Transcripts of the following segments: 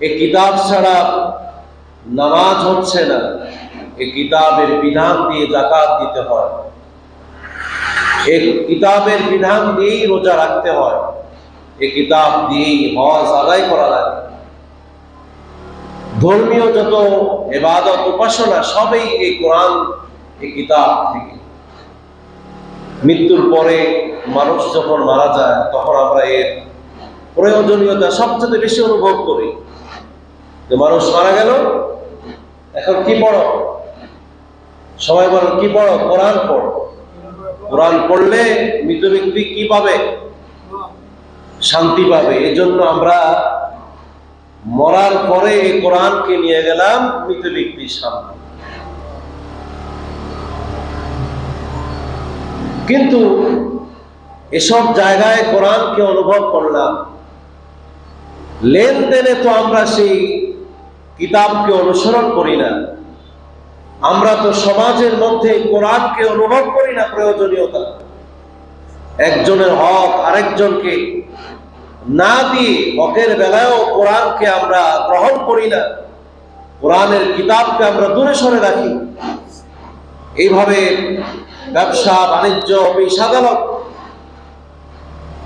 এই কিতাব ছাড়া নামাজ হচ্ছে না। এই কিতাবের বিধান দিয়ে জাকাত দিতে হয়। এই কিতাবের বিধান দিয়েই রোজা রাখতে হয়। এই কিতাব দিয়েই হজ আদায় করা লাগে। ধর্মীয় যত এবাদত উপাসনা, সবই এই কোরআন এই কিতাব থেকে। মৃত্যুর পরে মানুষ যখন মারা যায়, তখন আমরা এর প্রয়োজনীয়তা সবচেয়ে বেশি অনুভব করি। যে মানুষ মারা গেল, এখন কি পড়ো? সবাই বলো, কি পড়ো? কোরআন পড়ো। কোরআন পড়লে মৃত ব্যক্তি কি পাবে? শান্তি পাবে। এজন্য আমরা মরার পরে এই কোরআনকে নিয়ে গেলাম মৃত ব্যক্তির সামনে। কিন্তু এসব জায়গায় কোরআনকে অনুভব করলাম। লেনদেনে তো আমরা সেই কিতাবকে অনুসরণ করি না। আমরা তো সমাজের মধ্যে কোরআনকে অনুভব করি না প্রয়োজনীয়তা। একজনের হক আরেকজনকে না দিয়ে হকের বেলায়ও কোরআনকে আমরা গ্রহণ করি না। কোরআনের কিতাবকে আমরা দূরে সরে রাখি। এইভাবে ব্যবসা, বাণিজ্য, অফিস, আদালত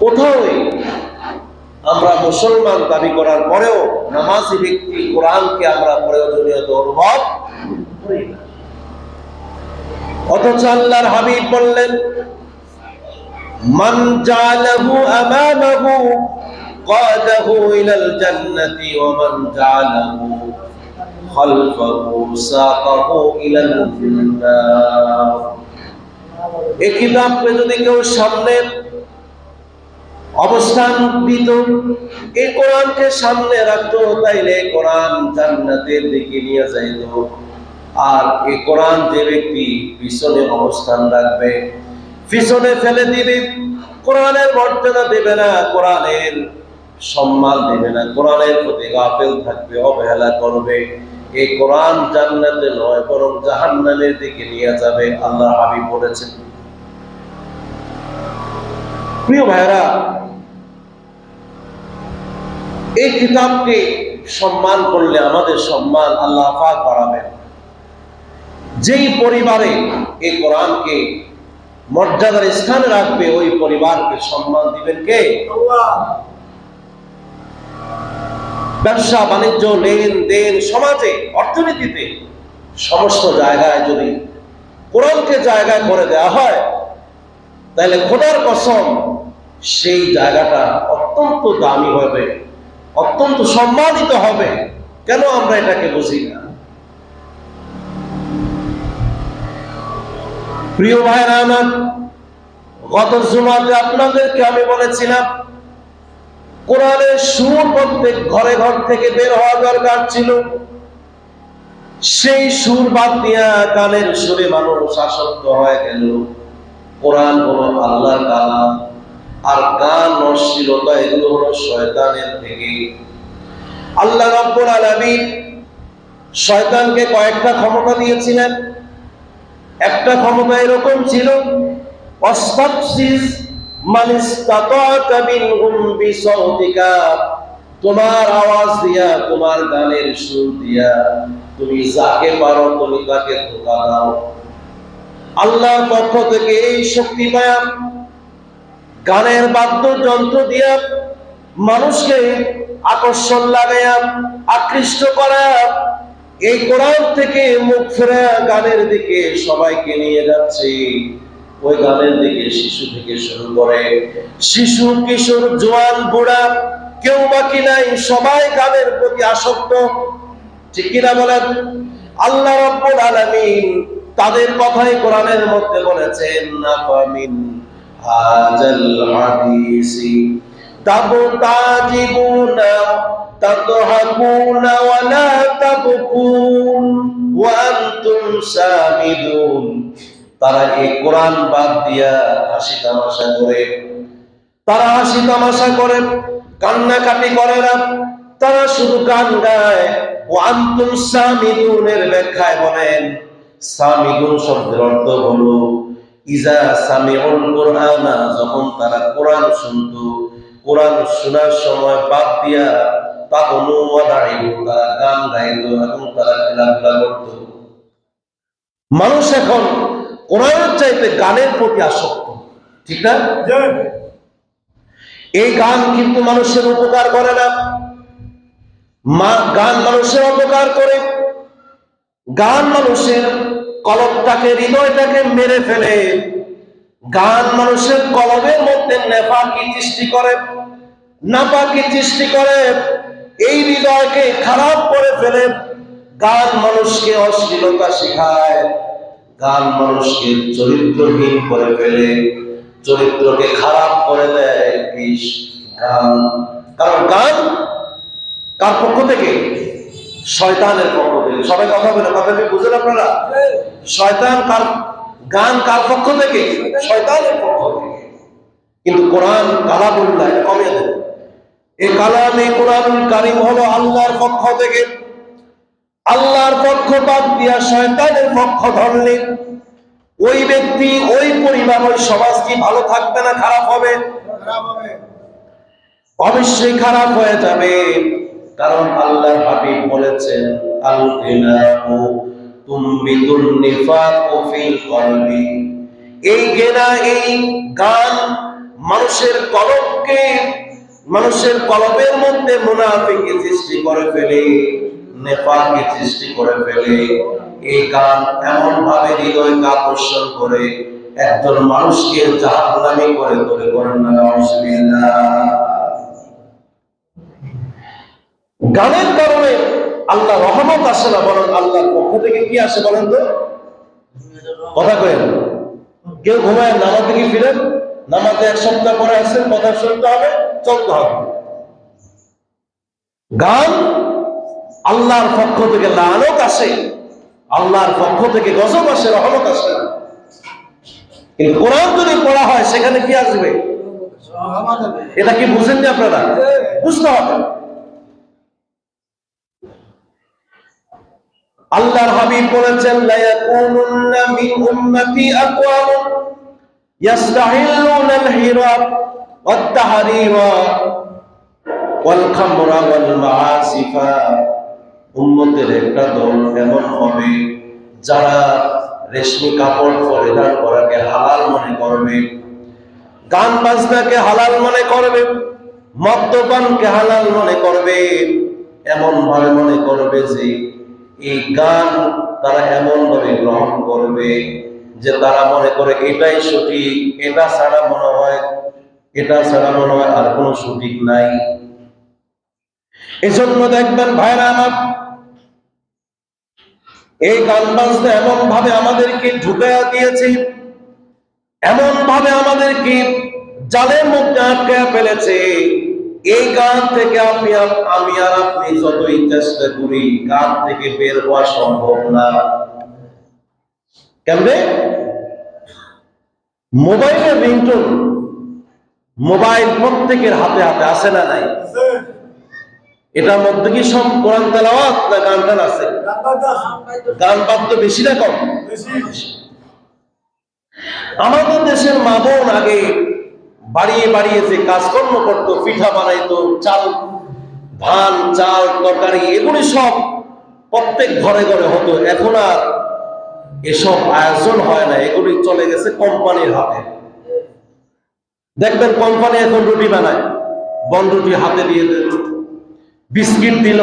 কোথাওই আমরা মুসলমান দাবি করার পরেও নামাজি ব্যক্তি কোরআনকে আমরা প্রয়োজনীয়তা অনুভব করি না অথচ আল্লাহর হাবিব বললেন মান জালাহু আমামাহু قاده إلى الجنة ومن جعله خلفه ساقه إلى النار এই কিতাবকে যদি কেউ সামনে অবস্থান দিত এই কোরআনকে সামনে রাখতো, তাইলে কোরআন জান্নাতের দিকে নিয়ে যাইত। আর এই কোরআন যে ব্যক্তি পিছনে অবস্থান রাখবে, পিছনে ফেলে দিবে, কোরআনের মর্যাদা দেবে না, কোরআনের সম্মান দেবে না, কোরআনের প্রতি গাফেল থাকবে, অবহেলা করবে। এই কোরআন জান্নাতে নয়, বরং জাহান্নামের দিকে নিয়ে যাবে, আল্লাহ হাবিব বলেছেন। প্রিয় ভাইরা এই কিতাবকে সম্মান করলে আমাদের সম্মান আল্লাহ পাক বাড়াবেন। যেই পরিবারে এই কোরআনকে মর্যাদার স্থানে রাখবে, ওই পরিবারকে সম্মান দিবেন কে? ব্যবসা, বাণিজ্য, লেনদেন, সমাজে, অর্থনীতিতে সমস্ত জায়গায় যদি কোরআনকে জায়গায় করে দেওয়া হয়, তাহলে খোদার কসম সেই জায়গাটা অত্যন্ত দামি হবে। অত্যন্ত সম্মানিত হবে। কেন আমরা এটাকে বুঝি না? প্রিয় ভাইরা আমার, গত জুমাতে আপনাদেরকে আমি বলেছিলাম কোরআনের সুর প্রত্যেক ঘরে ঘর থেকে বের হওয়া দরকার ছিল। সেই সুর বাদ দিয়া গানের সুরে মানুষ আসক্ত হয়ে গেল। কোরআন হলো আল্লাহর কালাম। আর গান অশ্লীলতা এগুলো হলো শয়তানের থেকে আল্লাহ রব্বুল আলামিন শয়তানকে কয়েকটা ক্ষমতা দিয়েছিলেন। একটা ক্ষমতা এরকম ছিল তোমার আওয়াজ দিয়া, তোমার গানের সুর দিয়া, তুমি যাকে পারো, তুমি তাকে ধোকা দাও। আল্লাহ পক্ষ থেকে এই শক্তি পায়া গানের বাদ্যযন্ত্র দিয়া মানুষকে আকর্ষণ লাগাইয়া, আকৃষ্ট করা এই কোরআন থেকে মুখ ফেরা গানের দিকে সবাইকে নিয়ে যাচ্ছে। ওই গানের দিকে শিশু থেকে শুরু করে শিশু, কিশোর, জোয়ান, বুড়া, কেউ বাকি নাই, সবাই গানের প্রতি আসক্ত। ঠিক কিনা বলেন? আল্লাহ রব্বুল আলামিন তাদের কথাই কোরআনের মধ্যে বলেছেন নাফামিন হাজাল হাদিসি তাবতাজিবুনা تضحكون ولا تبكون وأنتم سامدون তারা এই কোরআন বাদ দিয়া হাসি তামাশা করে তারা হাসি তামাশা করে কান্নাকাটি করে না তারা শুধু গান গায় ও আন্তুম সামিদুনের ব্যাখ্যায় বলেন সামিদুন শব্দের অর্থ হলো ইজা সামিউল কোরআনা যখন তারা কোরআন শুনতো কোরআন শোনার সময় বাদ দিয়া তাহনু ওয়াদাইবু তারা গান গাইতো এবং তারা খেলাধুলা করত। মানুষ এখন কোরআনের চাইতে গানের প্রতি আসক্ত ঠিক না? এই গান কিন্তু মানুষের উপকার করে না। গান মানুষের অপকার করে। গান মানুষের কলবটাকে হৃদয়টাকে মেরে ফেলে। গান মানুষের কলবের মধ্যে নেফাকি সৃষ্টি করে, নাপাকি সৃষ্টি করে। এই হৃদয়কে খারাপ করে ফেলে গান মানুষকে অশ্লীলতা শেখায়, গান মানুষকে চরিত্রহীন করে ফেলে, চরিত্রকে খারাপ করে দেয় গান। কারণ গান কার পক্ষ থেকে? শয়তানের পক্ষ থেকে। সবাই কথা বলে কথা কি বুঝলেন আপনারা? শয়তান কার গান কার পক্ষ থেকে? শয়তানের পক্ষ থেকে। কিন্তু কোরআন কালামুল্লাহ কমে এই কালাম এই কোরআনুল কারিম হলো আল্লাহর পক্ষ থেকে। আল্লাহর পক্ষ বাদ দিয়া শয়তানের পক্ষ ধরলে ওই ব্যক্তি, ওই পরিবার, ওই সমাজ কি ভালো থাকবে না খারাপ হবে? অবশ্যই খারাপ হয়ে যাবে। কারণ আল্লাহ হাবিব বলেছেন আল গিনাহু তুমবিতুন নিফাকু ফিল কলবি। এই গেনা, এই গান মানুষের কলবকে, মানুষের কলবের মধ্যে মুনাফিকি সৃষ্টি করে ফেলে, নেফাকি সৃষ্টি করে ফেলে। এই গান এমন ভাবে হৃদয়কে আকর্ষণ করে, একজন মানুষকে জাহান্নামী করে তোলে করেন না গানের কারণে আল্লাহ রহমত আসে না বরং আল্লাহর পক্ষ থেকে কি আসে বলেন তো? কথা কয়েন কেউ ঘুমায় নামাজ থেকে ফিরেন? নামাজে এক সপ্তাহ পরে আসেন কথা শুনতে হবে চলতে হবে। গান আল্লাহর পক্ষ থেকে লানত আসে আল্লাহর পক্ষ থেকে গজব আসে রহমত আসে না। কিন্তু কোরআন যদি পড়া হয় সেখানে কি আসবে? এটা কি বুঝেননি আপনারা? বুঝতে হবে। আল্লাহর হাবিব বলেছেন লা ইয়াকুনুন্না মিন উম্মতি আকওয়াম উম্মতের একটা দল এমন হবে যারা রেশমি কাপড় পরিধান করাকে হালাল মনে করবে, গান বাজনাকে হালাল মনে করবে, মদ্যপানকে হালাল মনে করবে, এমন ভাবে মনে করবে যে এই গান তারা এমন ভাবে গ্রহণ করবে যে তারা মনে করে এটাই সঠিক, এটা ছাড়া মনে হয়, এটা ছাড়া মনে হয় আর কোনো সঠিক নাই। এজন্য দেখবেন ভাইরা আমার, এই গান বাজনা এমন ভাবে আমাদেরকে ঢুকাইয়া দিয়েছে এমন ভাবে আমাদেরকে জালের মধ্যে আটকায়া ফেলেছে। এই গান থেকে আমি আমি আর আপনি যতই চেষ্টা করি গান থেকে বের হওয়া সম্ভব না। কেমনে মোবাইলের রিংটোন মোবাইল প্রত্যেকের হাতে হাতে আছে না নাই? এটার মধ্যে কি সব কোরআন তেলাওয়াত না গান টান আছে? গান বাদ্য বেশি না কম? আমাদের দেশের মা বোন আগে বাড়িয়ে বাড়িয়ে যে কাজকর্ম করতো, পিঠা বানাইতো, চাল, ধান, চাল, তরকারি, এগুলি সব প্রত্যেক ঘরে ঘরে হতো। এখন আর এসব আয়োজন হয় না, এগুলি চলে গেছে কোম্পানির হাতে। দেখবেন কোম্পানি এখন রুটি বানায়, বন রুটি হাতে দিয়ে দিল, বিস্কিট দিল,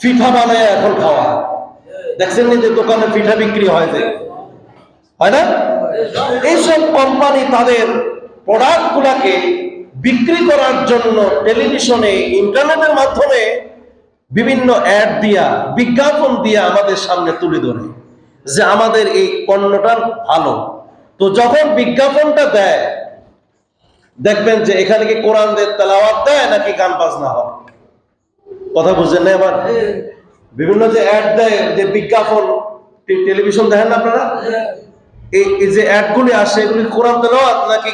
পিঠা বানায় এখন খাওয়া। দেখছেন যে দোকানে পিঠা বিক্রি হয় যে? হয় না? এইসব কোম্পানি তাদের প্রোডাক্ট গুলাকে বিক্রি করার জন্য টেলিভিশনে ইন্টারনেটের মাধ্যমে বিভিন্ন অ্যাড দিয়া বিজ্ঞাপন দিয়া আমাদের সামনে তুলে ধরে যে আমাদের এই পণ্যটা ভালো। তো যখন বিজ্ঞাপনটা দেয় দেখবেন যে এখানে কি কোরআন দের তেলাওয়াত দেয় নাকি গান বাজনা হয়? কথা বুঝছেন না এবার? বিভিন্ন যে অ্যাড দেয় যে বিজ্ঞাপন টেলিভিশন দেখেন না আপনারা? এই যে আসে, এগুলি কোরআন তেলাওয়াত নাকি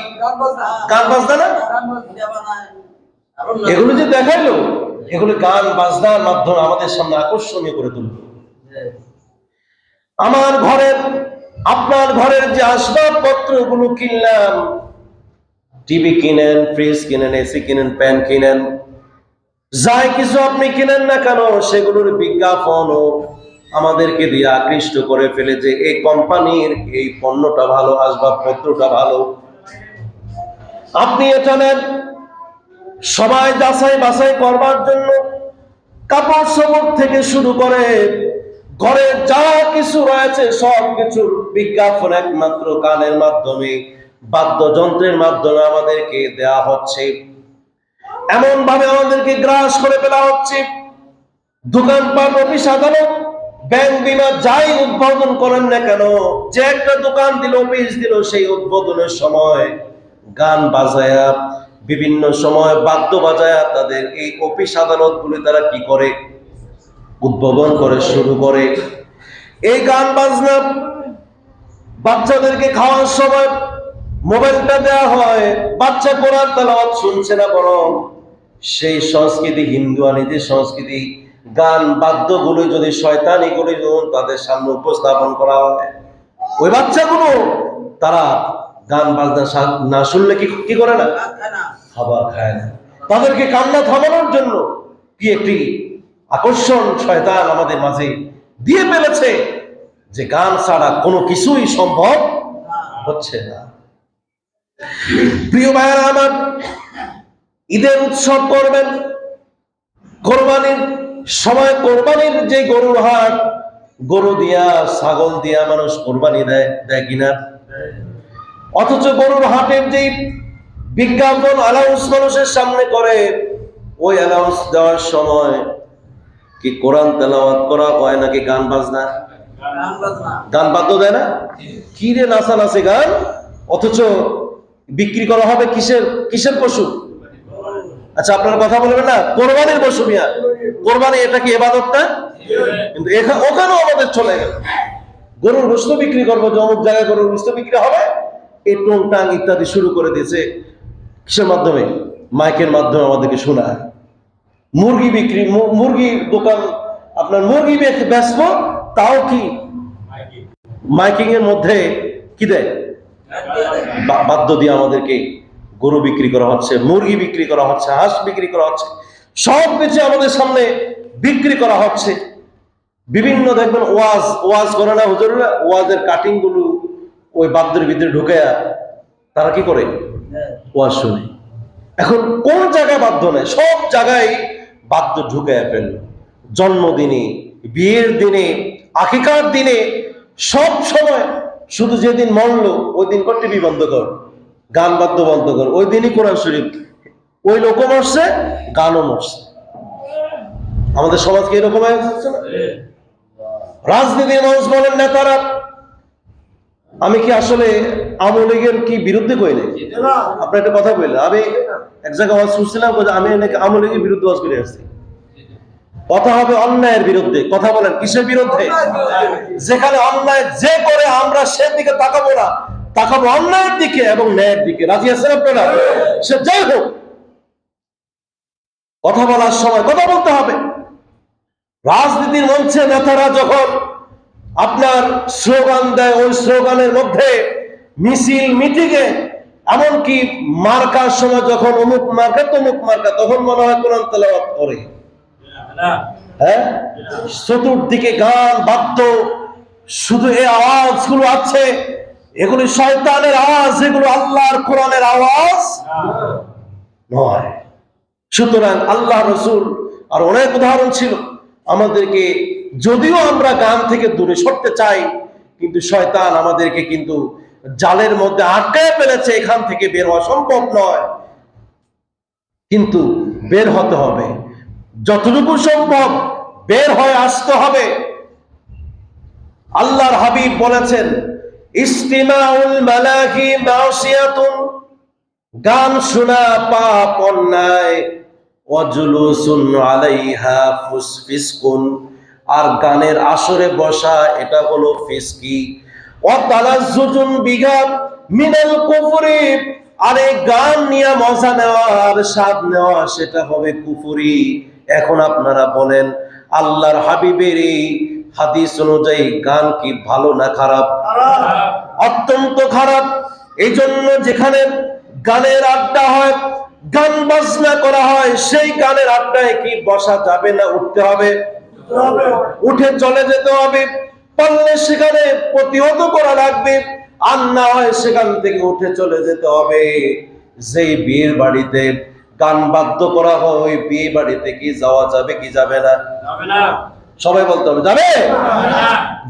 গান বাজনা না? যে দেখাইলো গান বাজনার মাধ্যমে আমাদের সামনে আকর্ষণীয় করে তুলবে আমার ঘরের, আপনার ঘরের যে আসবাবপত্রগুলো কিনলাম, টিভি কিনেন, ফ্রিজ কিনেন, এসি কিনেন, প্যান কিনেন, যাই কিছু আপনি কিনেন না কেন, সেগুলোর বিজ্ঞাপনও আমাদেরকে দিয়ে আকৃষ্ট করে ফেলে যে এই কোম্পানির এই পণ্যটা ভালো, আসবাবপত্রটা ভালো। আপনি এটা নেন। সবাই যাচাই বাছাই করবার জন্য কাপড় সাপড় থেকে শুরু করে ঘরে যা কিছু রয়েছে, সব কিছুর বিজ্ঞাপন একমাত্র গানের মাধ্যমে, বাদ্যযন্ত্রের মাধ্যমে আমাদেরকে দেয়া হচ্ছে। এমন ভাবে আমাদেরকে গ্রাস করে ফেলা হচ্ছে। দোকানপাট, অফিস, আদালত ব্যাংক বিমা যাই উদ্বোধন করেন না কেন, যে একটা দোকান দিল, অফিস দিল, সেই উদ্বোধনের সময় গান বাজায়া, বিভিন্ন সময় বাদ্য বাজায়া তাদের এই অফিস আদালত গুলি তারা কি করে? উদ্বোধন করে, শুরু করে। এই গান বাজনা বাচ্চাদেরকে খাওয়ার সময় মোবাইলটা দেওয়া হয়, বাচ্চা কোরআন তালাওয়াত শুনছে না বরং সেই সংস্কৃতি হিন্দুয়ানি যে সংস্কৃতি গান বাদ্যগুলো যদি শয়তানি করে যখন তাদের সামনে উপস্থাপন করা হয়। ওই বাচ্চাগুলো, তারা গান বাজনা না শুনলে কি কি করে না? খাবার খায় না। তাদেরকে কান্না থামানোর জন্য কি একটি আকর্ষণ শয়তান আমাদের মাঝে দিয়ে ফেলেছে যে গান ছাড়া কোনো কিছুই সম্ভব হচ্ছে না। প্রিয় ভাইয়েরা আমার ঈদের উৎসব করবেন। কোরবানির সময় কোরবানির যে গরুর হাট, গরু দিয়া, ছাগল দিয়া মানুষ কোরবানি দেয় দেয় কিনা? অথচ গরুর হাটের যে বিজ্ঞাপন অ্যানাউন্স মানুষের সামনে করে, ওই অ্যানাউন্স দেওয়ার সময় কি কোরআন তেলাওয়াত করা হয় নাকি গান বাজনা? গান বাদ্য দেয় না? কি রে নাচা নাচে গান? অথচ বিক্রি করা হবে কিসের কিসের পশু? আচ্ছা আপনার কথা বলবেন না? কোরবানির পশু মিয়া। কোরবানি এটা কি এবাদত না কিন্তু এখানে ওখানেও আমাদের চলে গেল। গরুর গোস্ত বিক্রি করব যে অমুক জায়গায় গরুর গোস্ত বিক্রি হবে। এই টোং টাং ইত্যাদি শুরু করে দিয়েছে কিসের মাধ্যমে? মাইকের মাধ্যমে আমাদেরকে শোনায়। মুরগি বিক্রি, মু- মুরগির দোকান, আপনার মুরগি বে- বেচবো, তাও কি? মাইকিং এর মধ্যে কি দেয়? বা- বাদ্য দিয়ে আমাদেরকে গরু বিক্রি করা হচ্ছে, মুরগি বিক্রি করা হচ্ছে, হাঁস বিক্রি করা হচ্ছে। সব কিছু আমাদের সামনে বিক্রি করা হচ্ছে। বিভিন্ন দেখবেন ওয়াজ ওয়াজ করে না হুজুররা ওয়াজের কাটিংগুলো ওই বাদ্যের ভিতরে ঢুকে তারা কি করে? ওয়াজ শুনে। এখন কোন জায়গায় বাদ্য নেই? সব জায়গায় বাদ্য ঢুকে ফেলল। জন্মদিনে বিয়ের দিনে আকিকার দিনে সব সময় শুধু যেদিন মরলো ওই দিন কর টিভি বন্ধ কর গান বাদ্য বন্ধ কর ওই দিনই কোরআন শরীফ। ওই লোকও মরছে গানও মরছে আমাদের সমাজ কি এরকম হয়ে যাচ্ছে না? রাজনীতির মানুষ বলেন নেতারা আমি কি আসলে আওয়ামী লীগের কি বিরুদ্ধে কই নাই? আপনার একটা কথা বললেন আমি এক জায়গায় ওয়াজ শুনছিলাম আমি নাকি আওয়ামী লীগের বিরুদ্ধে ওয়াজ করে আসছি। কথা হবে অন্যায়ের বিরুদ্ধে কথা বলেন কিসের বিরুদ্ধে? যেখানে অন্যায় যে করে আমরা সেদিকে তাকাবো না তাকাবো অন্যায়ের দিকে এবং ন্যায়ের দিকে। রাজি আছেন আপনারা? সে যাই হোক কথা বলার সময় কথা বলতে হবে। রাজনীতির মঞ্চে নেতারা যখন আপনার স্লোগান দেয়, ওই স্লোগানের মধ্যে মিছিল, মিটিংয়ে, এমনকি মার্কার সময় যখন অমুক মার্কা, তমুক মার্কা, তখন মনে হয় কোরআন তেলাওয়াত করে। হ্যাঁ? চতুর্দিকে গান, বাদ্য, শুধু এই আওয়াজগুলো আছে। এগুলি শয়তানের আওয়াজ, এগুলো আল্লাহর কোরআনের আওয়াজ নয়। সুতরাং আল্লাহ রসুল, আর অনেক উদাহরণ ছিল। আমাদেরকে যদিও আমরা গান থেকে দূরে সরতে চাই, কিন্তু শয়তান আমাদেরকে কিন্তু জালের মধ্যে আটকায় ফেলেছে, এখান থেকে বের হওয়া সম্ভব নয়। কিন্তু বের হতে হবে। যতটুকু সম্ভব বের হয়ে আসতে হবে। আল্লাহর হাবিব বলেছেন, ইস্তিমাউল মালাহি মাসিয়াতুন গান শোনা পাপ অন্যায় ওয়াজুলুসুন আলাইহা ফুসফিসকুন। আর গানের আসরে বসা এটা হলো ফিসকি। বিঘা মিনাল কুফরি। আর এই গান নিয়ে মজা নেওয়া আর স্বাদ নেওয়া সেটা হবে কুফরি। এখন আপনারা বলেন আল্লাহর হাবিবের এই হাদিস অনুযায়ী গান কি ভালো না খারাপ? অত্যন্ত খারাপ। এই জন্য যেখানে গানের আড্ডা হয় গান বাজনা করা হয় সেই গানের আড্ডায় কি বসা যাবে না উঠতে হবে? উঠে চলে যেতে হবে। পারলে সেখানে প্রতিহত করা লাগবে। আর না হয় সেখান থেকে উঠে চলে যেতে হবে। যেই বিয়ের বাড়িতে গান বাধ্য করা হয় ওই বিয়ে বাড়িতে কি যাওয়া যাবে কি যাবে না? সবাই বলতে হবে যাবে?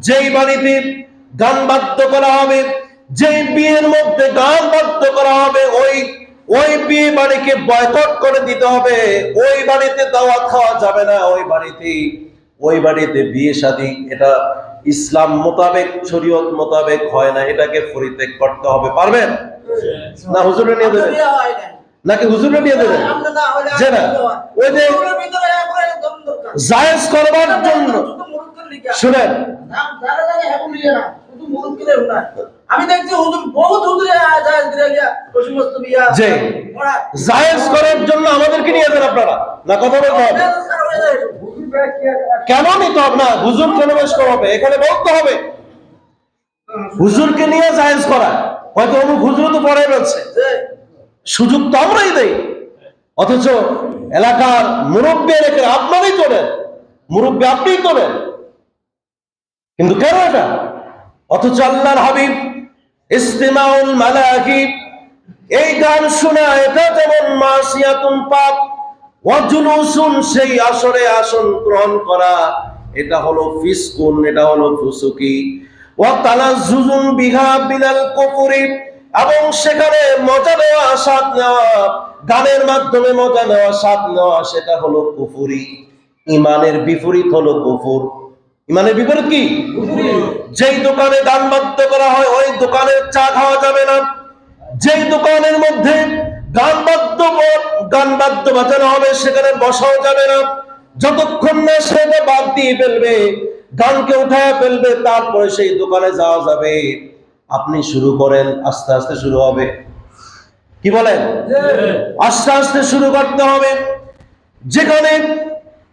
যেই বাড়িতে গান বাধ্য করা হবে যেই বিয়ের মধ্যে গান বাদ্য করা হবে ওই ওই বিয়ে বাড়িকে বয়কট করে দিতে হবে। ওই বাড়িতে দাওয়াত খাওয়া যাবে না ওই বাড়িতে ওই বাড়িতে বিয়ে শাদী এটা ইসলাম মোতাবেক শরীয়ত মোতাবেক হয় না এটাকে পরিত্যাগ করতে হবে। পারবেন? না হুজুরে নিয়ে দেবেন? নাকি হুজুরে নিয়ে দেবেন? যে না ওই যে জায়েজ করবার জন্য। শুনেন। আমি দেখছি হুজুর বহুত হুজুর যায় দিলে গিয়া ওই সমস্ত বিয়া যে জায়েজ করার জন্য আমাদেরকে নিয়ে যান আপনারা। না কথা বলতে হবে। কেন নিতে হবে না হুজুর কেন বেশ করাবে এখানে বলতে হবে। হুজুরকে নিয়ে জায়েজ করা। হয়তো অমুক হুজুর তো পড়াই যে সুযোগ তো আমরাই দেই। অথচ এলাকার মুরব্বী রেখে আপনারই তোলেন। মুরব্বী আপনিই তোলেন। কিন্তু কেন এটা? অথচ আল্লাহর হাবিব ইস্তেমাউল মালাহিব এই গান শোনা এটা যেমন মাসিয়াতুন পাপ ওয়াজুলুসুন সেই আসরে আসন গ্রহণ করা। এটা হলো ফিসকুন, এটা হলো ফুসুকি। ওয়া তালাজ্জুজুন বিহা বিনাল কুফরি, এবং সেখানে মজা নেওয়া, স্বাদ নেওয়া, গানের মাধ্যমে মজা নেওয়া, স্বাদ নেওয়া, সেটা হলো কুফুরি। ইমানের বিপরীত হলো কুফুর। ইমানের বিপরীত কি? যেই দোকানে গান বাদ্য করা হয় ওই দোকানের চা খাওয়া যাবে না। যেই দোকানের মধ্যে গান বাদ্য গান বাদ্য বাজানো হবে সেখানে বসাও যাবে না। যতক্ষণ না সেটা বাদ দিয়ে ফেলবে গানকে উঠায় ফেলবে তারপরে সেই দোকানে যাওয়া যাবে। আপনি শুরু করেন আস্তে আস্তে শুরু হবে। কি বলেন? আস্তে আস্তে শুরু করতে হবে। যেখানে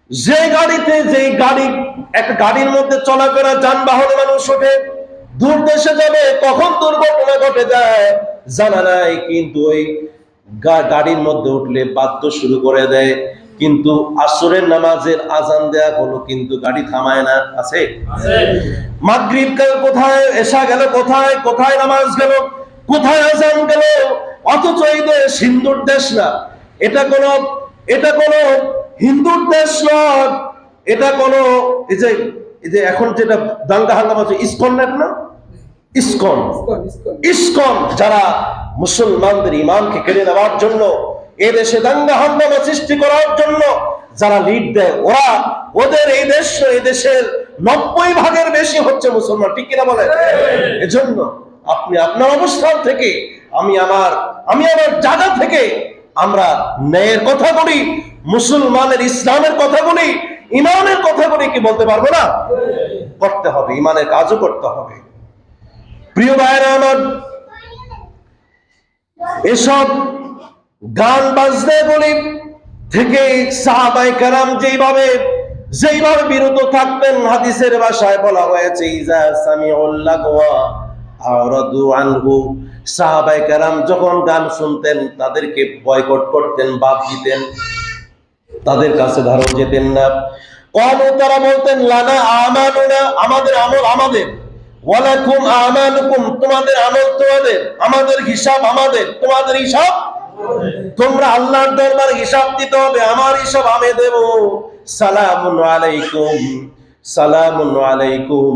যে গাড়িতে যে গাড়ি একটা গাড়ির মধ্যে চলাফেরা যানবাহনে মানুষ ওঠে দূর দেশে যাবে কখন দুর্ঘটনা ঘটে যায় জানা নাই কিন্তু ওই গাড়ির মধ্যে উঠলে বাদ্য শুরু করে দেয়। কিন্তু আসরের নামাজের আজান দেয়া হলো কিন্তু গাড়ি থামায় না আছে? মাগরিব গেল কোথায় এসা গেল কোথায় কোথায় নামাজ গেল কোথায় আজান গেল? অথচ এই দেশ হিন্দুর দেশ না এটা কোন এটা কোন হিন্দুর দেশ নয়। এটা কোন এই যে এই যে এখন যেটা দাঙ্গা হাঙ্গামা আছে ইস্কন না না? ইসকন। ইসকন যারা মুসলমানদের ইমানকে কেড়ে নেওয়ার জন্য এ দেশে দাঙ্গা হাঙ্গামা সৃষ্টি করার জন্য যারা লিড দেয় ওরা ওদের এই দেশ এই দেশের নব্বই ভাগের বেশি হচ্ছে মুসলমান। ঠিক কিনা বলে এজন্য আপনি আপনার অবস্থান থেকে আমি আমার আমি আমার জায়গা থেকে আমরা ন্যায়ের কথা বলি মুসলমানের ইসলামের কথা বলি, ইমানের কথা বলি কি বলতে পারব না? করতে হবে, ইমানের কাজও করতে হবে। প্রিয় ভাইরা আমার, এসব গান বাজতে বলি থেকে সাহাবাই কারাম যেইভাবে যেইভাবে বিরত থাকতেন হাদিসের ভাষায় বলা হয়েছে, ইজা আনহু। সাহাবাই কারাম যখন গান শুনতেন, তাদেরকে বয়কট করতেন, বাদ দিতেন। তাদের কাছে ধারণ যেতেন না। কম তারা বলতেন, লানা আমানুনা, আমাদের আমল আমাদের। তোমাদের আমল তোমাদের। আমাদের হিসাব আমাদের, তোমাদের হিসাব তোমরা আল্লাহর দরবার হিসাব দিতে হবে, আমার হিসাব আমি দেব। সালামুন আলাইকুম সালামুন আলাইকুম।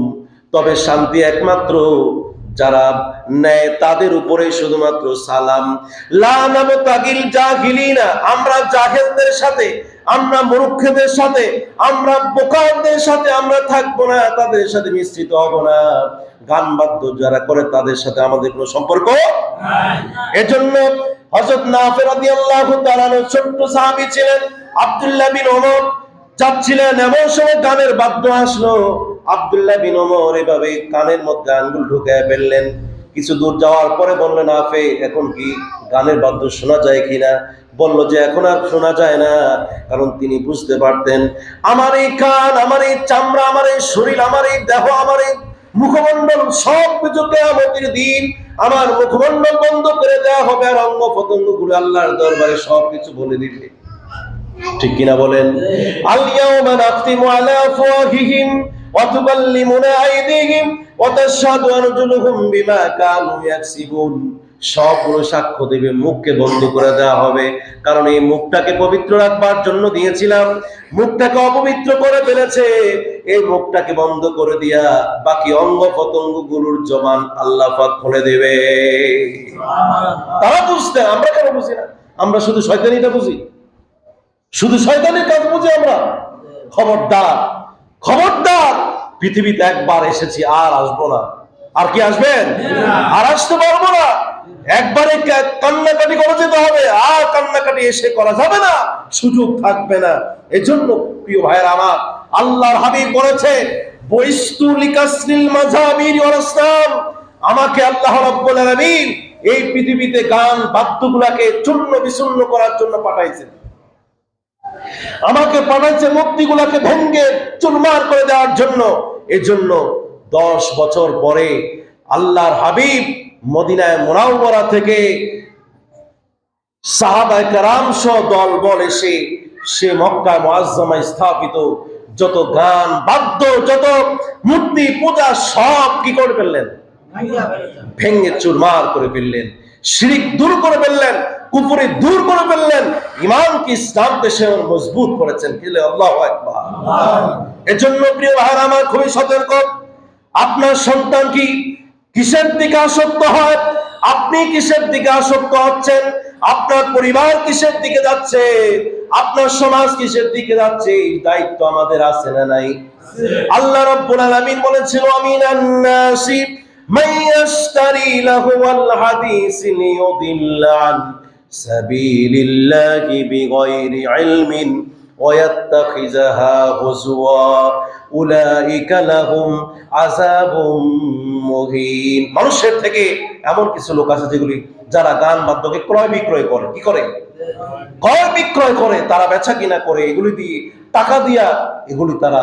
তবে শান্তি একমাত্র যারা নেয় তাদের উপরে শুধুমাত্র সালাম। আমরা জাহেলদের সাথে, আমরা মূর্খদের সাথে, আমরা বোকারদের সাথে আমরা থাকব না, তাদের সাথে মিশ্রিত হব না। গান বাদ্য যারা করে, তাদের সাথে আমাদের কোনো সম্পর্ক এজন্য হযরত নাফি রাদিয়াল্লাহু তাআলা ছোট্ট সাহাবী ছিলেন, আব্দুল্লাহ বিন ওমর যাচ্ছিলেন, এমন সময় গানের বাদ্য আসলো। আব্দুল্লাহ বিন ওমর এভাবে কানের মধ্যে আঙ্গুল ঢুকায় ফেললেন। কিছু দূর যাওয়ার পরে বললেন আফে এখন কি গানের বাদ্য শোনা যায় কিনা বলল যে এখন আর শোনা যায় না। কারণ তিনি বুঝতে পারতেন আমার এই কান আমার এই চামড়া আমার এই শরীর আমার এই দেহ আমার এই মুখমণ্ডল সব কিছু কেয়ামতের দিন। আমার মুখমণ্ডল বন্ধ করে দেওয়া হবে আর অঙ্গ প্রত্যঙ্গগুলো আল্লাহর দরবারে সবকিছু বলে দিবে। ঠিক কিনা বলেন? আলিয়াউমা নাখতিমু আলা আফওয়াহিহিম। আইদিহিম ওয়া তাশহাদু আরজুলুহুম বিমা কানু ইয়াকসিবুন। সবগুলো সাক্ষ্য দেবে মুখকে বন্ধ করে দেওয়া হবে। কারণ এই মুখটাকে পবিত্র রাখবার জন্য দিয়েছিলাম। মুখটাকে অপবিত্র করে ফেলেছে। এই মুখটাকে বন্ধ করে দিয়া বাকি অঙ্গ প্রত্যঙ্গগুলোর জবান আল্লাহ পাক খুলে দেবে। তারা বুঝতে আমরা কেন বুঝি না? আমরা শুধু শয়তানিটা বুঝি। শুধু শয়তানের কাজ বুঝি আমরা? খবরদার। খবরদার, পৃথিবীতে একবার এসেছি, আর আসব না। আর কি আসবেন আর আসতে পারব না। একবারে কান্নাকাটি করা যেতে হবে, আর কান্নাকাটি এসে করা যাবে না, সুযোগ থাকবে না। এজন্য প্রিয় ভাইয়ের আমার, আল্লাহর হাবিব বলেছে আমাকে আল্লাহ রাব্বুল আলামিন এই পৃথিবীতে গান বাদ্যগুলাকে চূর্ণ বিচূর্ণ করার জন্য পাঠাইছেন। আমাকে পাঠাইছে মুক্তিগুলাকে ভেঙ্গে চুরমার করে দেওয়ার জন্য। এজন্য দশ বছর পরে আল্লাহর হাবিব মদিনায় মোনাওয়ারা থেকে সাহাবায়ে কারাম দল বল এসে সে মক্কা মুআজ্জামায় স্থাপিত। যত গান, বাদ্য, যত মূর্তি, পূজা সব কি করে ফেললেন? ভাঙিয়া ফেলেছে। ভেঙে চুরমার করে ফেললেন। শিরিক দূর করে ফেললেন, কুফরি দূর করে ফেললেন। ইমানকে ইসলাম দেশে মজবুত করেছেন। কিলে আল্লাহ একবার এজন্য প্রিয় ভাইরা আমার খুবই সতর্ক। আপনার সন্তান কি কিসের দিকে আসক্ত হয়? আপনি কিসের দিকে আসক্ত হচ্ছেন? আপনার পরিবার কিসের দিকে যাচ্ছে? আপনার সমাজ কিসের দিকে যাচ্ছে? এই দায়িত্ব আমাদের আছে না নাই? আল্লাহ রাব্বুল আলামিন বলেছিল আমিন আমিনান নাসি মান ইয়াশতারি লাহুয়াল হাদিস লিয়ুদিল্লা আন সাবিলিল্লাহি বিগাইরি ইলমিন ويتخذها هزوا أولئك لهم عذاب مهين মানুষের থেকে এমন কিছু লোক আছে যেগুলি যারা গান বাদ্যকে ক্রয় বিক্রয় করে কি করে ক্রয় বিক্রয় করে তারা বেচা কিনা করে এগুলি দিয়ে টাকা দিয়া এগুলি তারা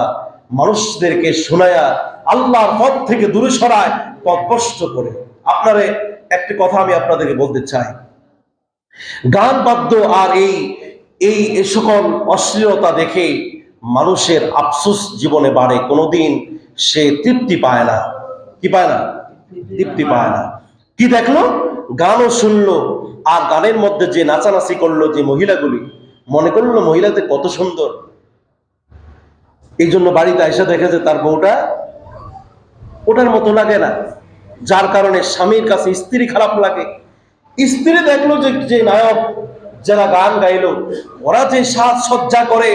মানুষদেরকে শোনায়া আল্লাহর পথ থেকে দূরে সরায় পথভ্রষ্ট করে। আপনারে একটি কথা আমি আপনাদেরকে বলতে চাই। গান, বাদ্য আর এই এই সকল অশ্লীলতা দেখে মানুষের আফসোস জীবনে বাড়ে। কোনোদিন সে তৃপ্তি পায় না। কি পায় না? তৃপ্তি পায় না। কি দেখল? গানও শুনলো আর গানের মধ্যে যে নাচানাচি করল যে মহিলাগুলি, মনে করল মহিলাদের কত সুন্দর। এই জন্য বাড়িতে আইসা দেখে যে তার বউটা ওটার মতো লাগে না। যার কারণে স্বামীর কাছে স্ত্রী খারাপ লাগে। স্ত্রী দেখল যে যে নায়ক, যারা গান গাইলো, ওরা যে সাজ সজ্জা করে,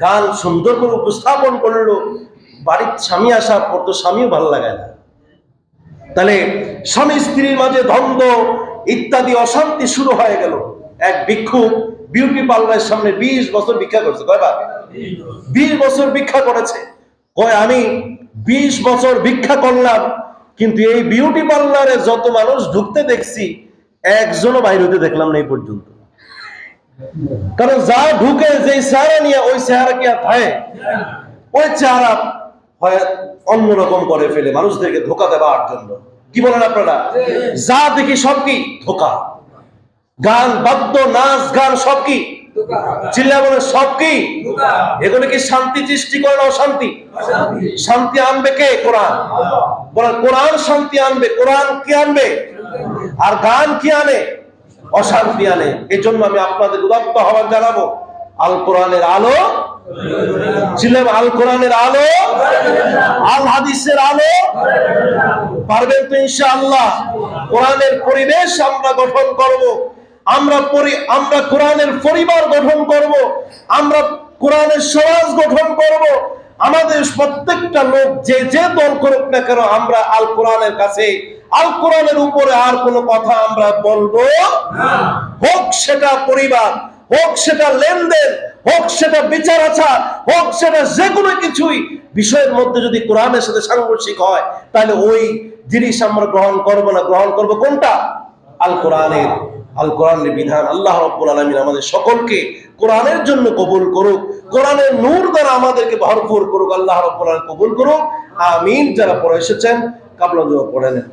গান সুন্দর করে উপস্থাপন করল, বাড়ির স্বামী আসার পর তো স্বামীও ভালো লাগে না। তাহলে স্বামী স্ত্রীর মাঝে দ্বন্দ্ব, ইত্যাদি, অশান্তি শুরু হয়ে গেল। এক ভিক্ষুক বিউটি পার্লারের সামনে বিশ বছর ভিক্ষা করছে। কয়বার? বিশ বছর ভিক্ষা করেছে। কয়, আমি বিশ বছর ভিক্ষা করলাম, কিন্তু এই বিউটি পার্লারে যত মানুষ ঢুকতে দেখছি, একজনও বাইরে হতে দেখলাম না এই পর্যন্ত। কারণ যা ঢুকে যে চেহারা নিয়ে ওই চেহারা কি আর ওই চেহারা অন্যরকম করে ফেলে, মানুষদেরকে ধোকা দেওয়ার জন্য। কি বলেন আপনারা? যা দেখি সব কি? ধোকা। গান, বাদ্য, নাচ, গান সব কি? চিল্লা বলে সব কি? এগুলো কি শান্তি সৃষ্টি করে না অশান্তি? শান্তি আনবে কে? কোরআন। বলেন কোরআন শান্তি আনবে কোরআন কি আনবে? আর গান কি আনে? অশান্তি আনে। এই জন্য আমি আপনাদের উদাত্ত আহ্বান জানাব আল কোরআনের আলো ছিলাম আল কোরআনের আলো আল হাদিসের আলো পারবেন তো ইনশাআল্লাহ। কোরআনের পরিবেশ আমরা গঠন করব। আমরা পরি, আমরা কোরআনের পরিবার গঠন করব, আমরা কোরআনের সমাজ গঠন করব। আমাদের প্রত্যেকটা লোক যে যে দল করুক না কেন, আমরা আল কোরআনের কাছে, আল কোরআনের উপরে আর কোনো কথা আমরা বলব হোক সেটা পরিবার, হোক সেটা লেনদেন, হোক সেটা বিচার আচার, হোক সেটা যে কোনো কিছুই বিষয়ের মধ্যে যদি কোরআনের সাথে সাংঘর্ষিক হয়, তাহলে ওই জিনিস আমরা গ্রহণ করব না, গ্রহণ করব কোনটা? আল কোরআনের। আল কোরআনের বিধান আল্লাহ রব্বুল আলমিন আমাদের সকলকে কোরআনের জন্য কবুল করুক, কোরআনের নূর দ্বারা আমাদেরকে ভরপুর করুক, আল্লাহ রব্বুল আলম কবুল করুক, আমিন। যারা পড়ে এসেছেন কাবলা পড়ে নেন।